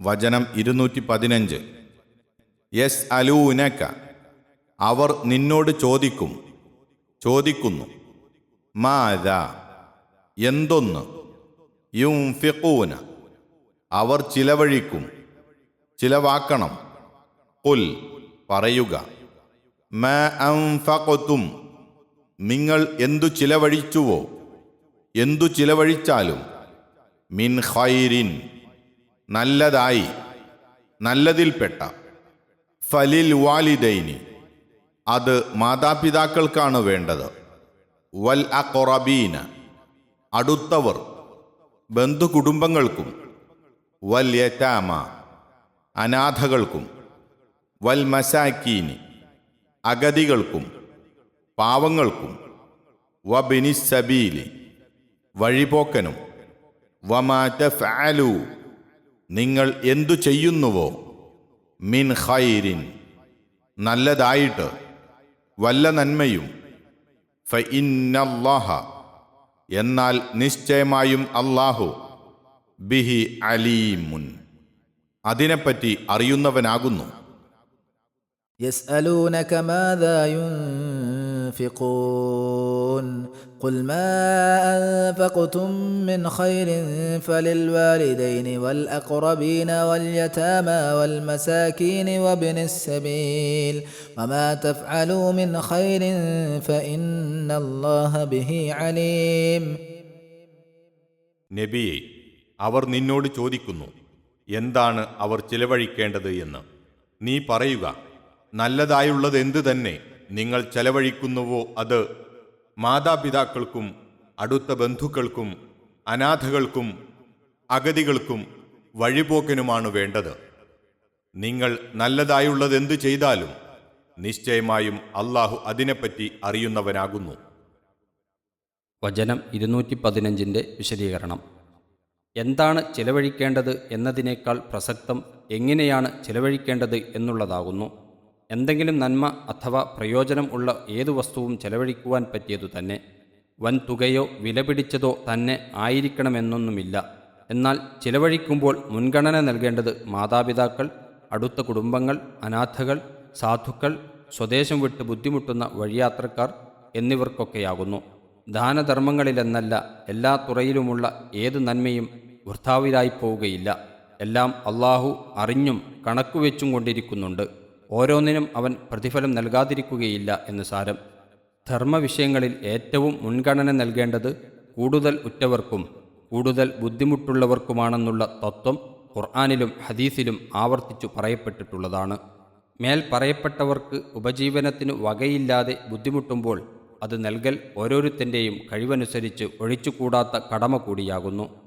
വചനം ഇരുന്നൂറ്റി പതിനഞ്ച് യസ് അലൂനക്ക അവർ നിന്നോട് ചോദിക്കും ചോദിക്കുന്നു മാത എന്തൊന്ന്? യുംഫിഖൂന അവർ ചിലവഴിക്കും ചിലവാക്കണം. പുൽ പറയുക മ നിങ്ങൾ എന്തു ചിലവഴിച്ചുവോ? എന്തു ചിലവഴിച്ചാലും മിൻ ഖൈരിൻ. നല്ലതായി നല്ലതിൽപ്പെട്ട. ഫലിൽ വാലിദൈനി. അത് മാതാപിതാക്കൾക്കാണ് വേണ്ടത്. വൽ അഖറബീന. അടുത്തവർ ബന്ധുകുടുംബങ്ങൾക്കും. വൽ യറ്റാമ അനാഥകൾക്കും. വൽ മസാക്കീനി. അഗതികൾക്കും. പാവങ്ങൾക്കും. വ ബിനിസബീലി വഴിപോക്കനും. വമാറ്റ ഫാലു നിങ്ങൾ എന്തു ചെയ്യുന്നുവോ മിൻ ഖൈരിൻ നല്ലതായിട്ട് വല്ല നന്മയും. ഫ ഇന്നല്ലാഹ എന്നാൽ നിശ്ചയമായും അള്ളാഹു ബിഹി അലീമുൻ. അതിനെപ്പറ്റി അറിയുന്നവനാകുന്നു. യസ്അലൂനക മാദാ ينفقون قل ما أنفقتم من خير فللوالدين والأقربين واليتامى والمساكين وابن السبيل وما تفعلوا من خير فإن الله به عليم നബിയെ അവർ നിന്നോട് ചോദിക്കുന്നു എന്താണ് അവർ ചിലവഴിക്കേണ്ടത് എന്ന് നീ പറയുക നല്ലതായുള്ളത് എന്തു തന്നെ നിങ്ങൾ ചെലവഴിക്കുന്നുവോ അത് മാതാപിതാക്കൾക്കും അടുത്ത ബന്ധുക്കൾക്കും അനാഥകൾക്കും അഗതികൾക്കും വഴിപോക്കനുമാണ് വേണ്ടത്. നിങ്ങൾ നല്ലതായുള്ളതെന്ത് ചെയ്താലും നിശ്ചയമായും അള്ളാഹു അതിനെപ്പറ്റി അറിയുന്നവനാകുന്നു. വചനം ഇരുന്നൂറ്റി പതിനഞ്ചിന്റെ വിശദീകരണം. എന്താണ് ചിലവഴിക്കേണ്ടത് എന്നതിനേക്കാൾ പ്രസക്തം എങ്ങനെയാണ് ചിലവഴിക്കേണ്ടത് എന്നുള്ളതാകുന്നു. എന്തെങ്കിലും നന്മ അഥവാ പ്രയോജനം ഉള്ള ഏതു വസ്തുവും ചെലവഴിക്കുവാൻ പറ്റിയതു തന്നെ വൻ തുകയോ വിലപിടിച്ചതോ തന്നെ ആയിരിക്കണമെന്നൊന്നുമില്ല. എന്നാൽ ചിലവഴിക്കുമ്പോൾ മുൻഗണന നൽകേണ്ടത് മാതാപിതാക്കൾ അടുത്ത കുടുംബങ്ങൾ അനാഥകൾ സാധുക്കൾ സ്വദേശം വിട്ട് ബുദ്ധിമുട്ടുന്ന വഴിയാത്രക്കാർ എന്നിവർക്കൊക്കെയാകുന്നു. ദാനധർമ്മങ്ങളിലെന്നല്ല എല്ലാ തുറയിലുമുള്ള ഏത് നന്മയും വൃഥാവിലായി പോവുകയില്ല എല്ലാം അള്ളാഹു അറിഞ്ഞും കണക്കുവെച്ചും കൊണ്ടിരിക്കുന്നുണ്ട്. ഓരോന്നിനും അവൻ പ്രതിഫലം നൽകാതിരിക്കുകയില്ല എന്ന് സാരം. ധർമ്മവിഷയങ്ങളിൽ ഏറ്റവും മുൻഗണന നൽകേണ്ടത് കൂടുതൽ ഉറ്റവർക്കും കൂടുതൽ ബുദ്ധിമുട്ടുള്ളവർക്കുമാണെന്നുള്ള തത്വം ഖുർആാനിലും ഹദീസിലും ആവർത്തിച്ചു പറയപ്പെട്ടിട്ടുള്ളതാണ്. മേൽ പറയപ്പെട്ടവർക്ക് ഉപജീവനത്തിന് വകയില്ലാതെ ബുദ്ധിമുട്ടുമ്പോൾ അത് നൽകൽ ഓരോരുത്തന്റെയും കഴിവനുസരിച്ച് ഒഴിച്ചുകൂടാത്ത കടമ കൂടിയാകുന്നു.